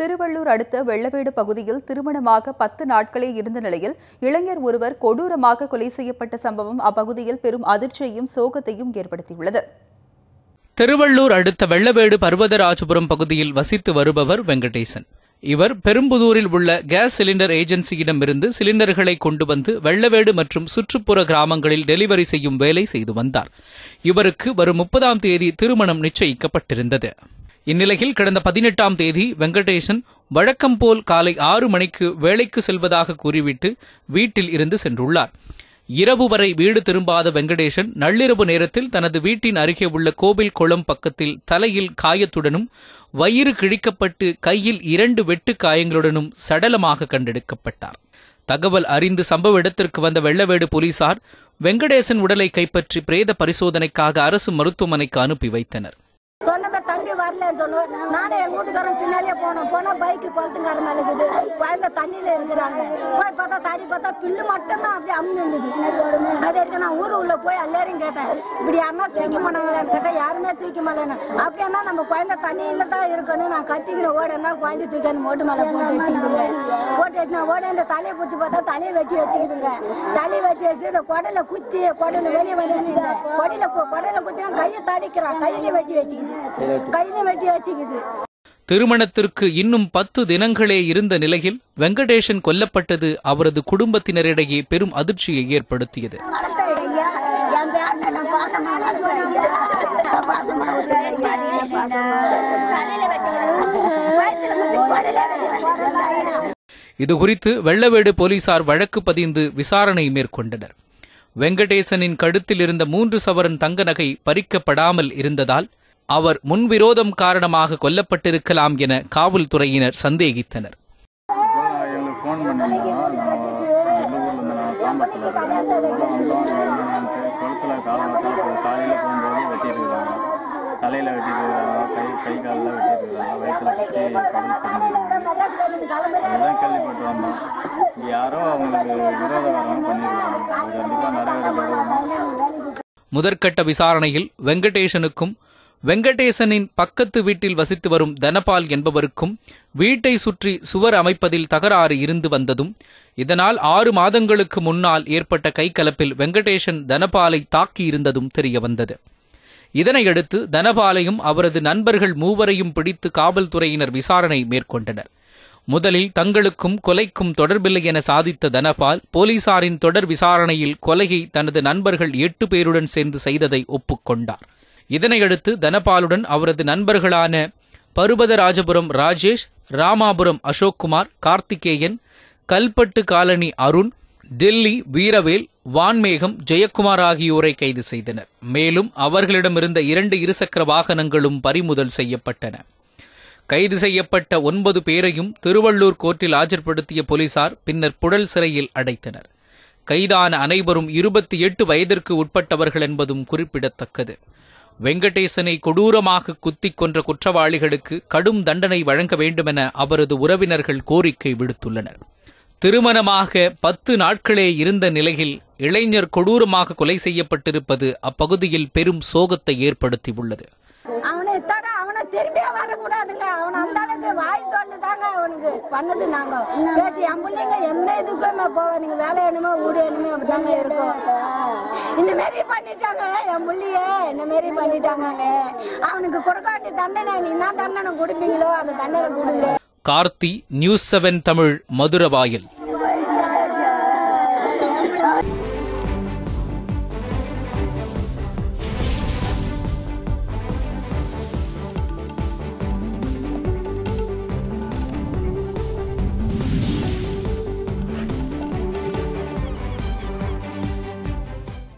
திருவள்ளூர் அடுத்த வெள்ளவேடு பகுதியில் திருமணமாக பத்து நாட்களே இருந்த நிலையில் இளைஞர் ஒருவர் கொடூரமாக கொலை செய்யப்பட்ட சம்பவம் அப்பகுதியில் பெரும் அதிர்ச்சியையும் சோகத்தையும் ஏற்படுத்தியுள்ளது. திருவள்ளூர் அடுத்த வெள்ளவேடு பர்வதராஜபுரம் பகுதியில் வசித்து வருபவர் வெங்கடேசன். இவர் பெரும்புதூரில் உள்ள கேஸ் சிலிண்டர் ஏஜென்சியிடமிருந்து சிலிண்டர்களை கொண்டு வந்து வெள்ளவேடு மற்றும் சுற்றுப்புற கிராமங்களில் டெலிவரி செய்யும் வேலை செய்து வந்தார். இவருக்கு வரும் முப்பதாம் தேதி திருமணம் நிச்சயிக்கப்பட்டிருந்தது. இந்நிலையில் கடந்த பதினெட்டாம் தேதி வெங்கடேசன் வழக்கம் போல் காலை ஆறு மணிக்கு வேலைக்கு செல்வதாக கூறிவிட்டு வீட்டில் இருந்து சென்றுள்ளார். இரவு வரை வீடு திரும்பாத வெங்கடேசன் நள்ளிரவு நேரத்தில் தனது வீட்டின் அருகே உள்ள கோவில் குளம் பக்கத்தில் தலையில் காயத்துடனும் வயிறு கிழிக்கப்பட்டு கையில் இரண்டு வெட்டு காயங்களுடனும் சடலமாக கண்டெடுக்கப்பட்டார். தகவல் அறிந்து சம்பவ இடத்திற்கு வந்த வெள்ளவேடு போலீசார் வெங்கடேசன் உடலை கைப்பற்றி பிரேத பரிசோதனைக்காக அரசு மருத்துவமனைக்கு அனுப்பி வைத்தனர். வரலன்னு சொன்னோம். நானே என் வீட்டுக்காரன் பின்னாலே போனோம். போனா பைக்கு குளத்துங்கார மேல இருக்குது. குழந்தை தண்ணியில இருக்கிறாங்க. போய் பார்த்தா தடி பார்த்தா பில்லு மட்டும் தான் அப்படியே அமுந்துருந்தது அது இருக்கு நான் ஊர் உள்ள போய் எல்லாரையும் கேட்டேன். இப்படி யாருன்னா தூக்கி மாட்டாங்களான்னு கேட்டேன் யாருமே தூக்கி மாட்டேன்னு அப்படின்னா நம்ம குழந்தை தண்ணியில தான் இருக்கணும். நான் கத்திக்கிறேன் ஓடனா குழந்தை தூக்கி அந்த மோட்டு மேல போட்டு வச்சுக்கிதுங்க. போட்டு வச்சு ஓட அந்த தலையை பிடிச்சி பார்த்தா தலையை வெட்டி வச்சுக்கிதுங்க. தலையை வெட்டி வச்சு இந்த குடல குத்தி குடல வெளியே வெளியே வச்சுக்கிட்டேன் குடல குடல குத்தி கையை தடிக்கிறான். கையில வெட்டி வச்சுக்கிது. கையில வெட்டி வச்சுக்கிது. திருமணத்திற்கு இன்னும் பத்து தினங்களே இருந்த நிலையில் வெங்கடேசன் கொல்லப்பட்டது அவரது குடும்பத்தினரிடையே பெரும் அதிர்ச்சியை ஏற்படுத்தியது. இதுகுறித்து வெள்ளவேடு போலீசார் வழக்கு பதிந்து விசாரணை மேற்கொண்டனர். வெங்கடேசனின் கழுத்தில் இருந்த மூன்று சவரன் தங்க நகை பறிக்கப்படாமல் இருந்ததால் அவர் முன்விரோதம் காரணமாக கொல்லப்பட்டிருக்கலாம் என காவல்துறையினர் சந்தேகித்தனர். காலையில் தலையில் வெட்டிட்டுருக்காங்க கை கை காலில் வெட்டிட்டுருக்காங்க வயிற்றில் குத்தி கடல் செஞ்சுருக்காங்க அதுதான் கேள்விப்பட்டு வந்தோம் யாரோ அவங்களுக்கு விரோதகாரங்க பண்ணியிருக்காங்க அது கண்டிப்பாக முதற்கட்ட விசாரணையில் வெங்கடேசனுக்கும் வெங்கடேசனின் பக்கத்து வீட்டில் வசித்து வரும் தனபால் என்பவருக்கும் வீட்டை சுற்றி சுவர் அமைப்பதில் தகராறு இருந்து வந்ததும் இதனால் ஆறு மாதங்களுக்கு முன்னால் ஏற்பட்ட கைகலப்பில் வெங்கடேசன் தனபாலை தாக்கியிருந்ததும் தெரியவந்தது இதனையடுத்து தனபாலையும் அவரது நண்பர்கள் மூவரையும் பிடித்து காவல்துறையினர் விசாரணை மேற்கொண்டனர். முதலில் தங்களுக்கும் கொலைக்கும் தொடர்பில்லை என சாதித்த தனபால் போலீசாரின் தொடர் விசாரணையில் கொலையை தனது நண்பர்கள் எட்டு பேருடன் சேர்ந்து செய்ததை ஒப்புக்கொண்டார். இதனையடுத்து தனபாலுடன் அவரது நண்பர்களான பருவதராஜபுரம் ராஜேஷ் ராமாபுரம் அசோக்குமார் கார்த்திகேயன் கல்பட்டு காலனி அருண் டெல்லி வீரவேல் வான்மேகம் ஜெயக்குமார் ஆகியோரை கைது செய்தனர். மேலும் அவர்களிடமிருந்த இரண்டு இருசக்கர வாகனங்களும் பறிமுதல் செய்யப்பட்டன. கைது செய்யப்பட்ட ஒன்பது பேரையும் திருவள்ளூர் கோர்ட்டில் ஆஜர்படுத்திய போலீசார் பின்னர் புழல் சிறையில் அடைத்தனர். கைதான அனைவரும் இருபத்தி எட்டு வயதிற்கு உட்பட்டவர்கள் என்பதும் குறிப்பிடத்தக்கது. வெங்கடேசனை கொடூரமாக குத்திக் கொன்ற குற்றவாளிகளுக்கு கடும் தண்டனை வழங்க வேண்டுமென அவரது உறவினர்கள் கோரிக்கை விடுத்துள்ளனர். திருமணமாக பத்து நாட்களே இருந்த நிலையில் இளைஞர் கொடூரமாக கொலை செய்யப்பட்டிருப்பது அப்பகுதியில் பெரும் சோகத்தை ஏற்படுத்தியுள்ளது. அவனை தட அவனை திரும்பியே வரக்கூடாதுங்க. அவன் அந்த அளவுக்கு வாய் சொல்லுதாங்க அவனுக்கு பண்ணது நாங்க. பேச்சு என் பிள்ளைங்க எந்த இதுக்குமே போவாதுங்க வேலை என்னமோ வீடு என்னமோ அப்படிதாங்க இருக்கும். இந்த மாரி பண்ணிட்டாங்க. என் புள்ளிய இந்த மாரி பண்ணிட்டாங்க அவனுக்கு கொடுக்க வேண்டிய தண்டனை நீ தான் தண்டனை கொடுப்பீங்களோ அந்த தண்டனை கொடுங்க. Karthi news seven Tamil Maduravoyal.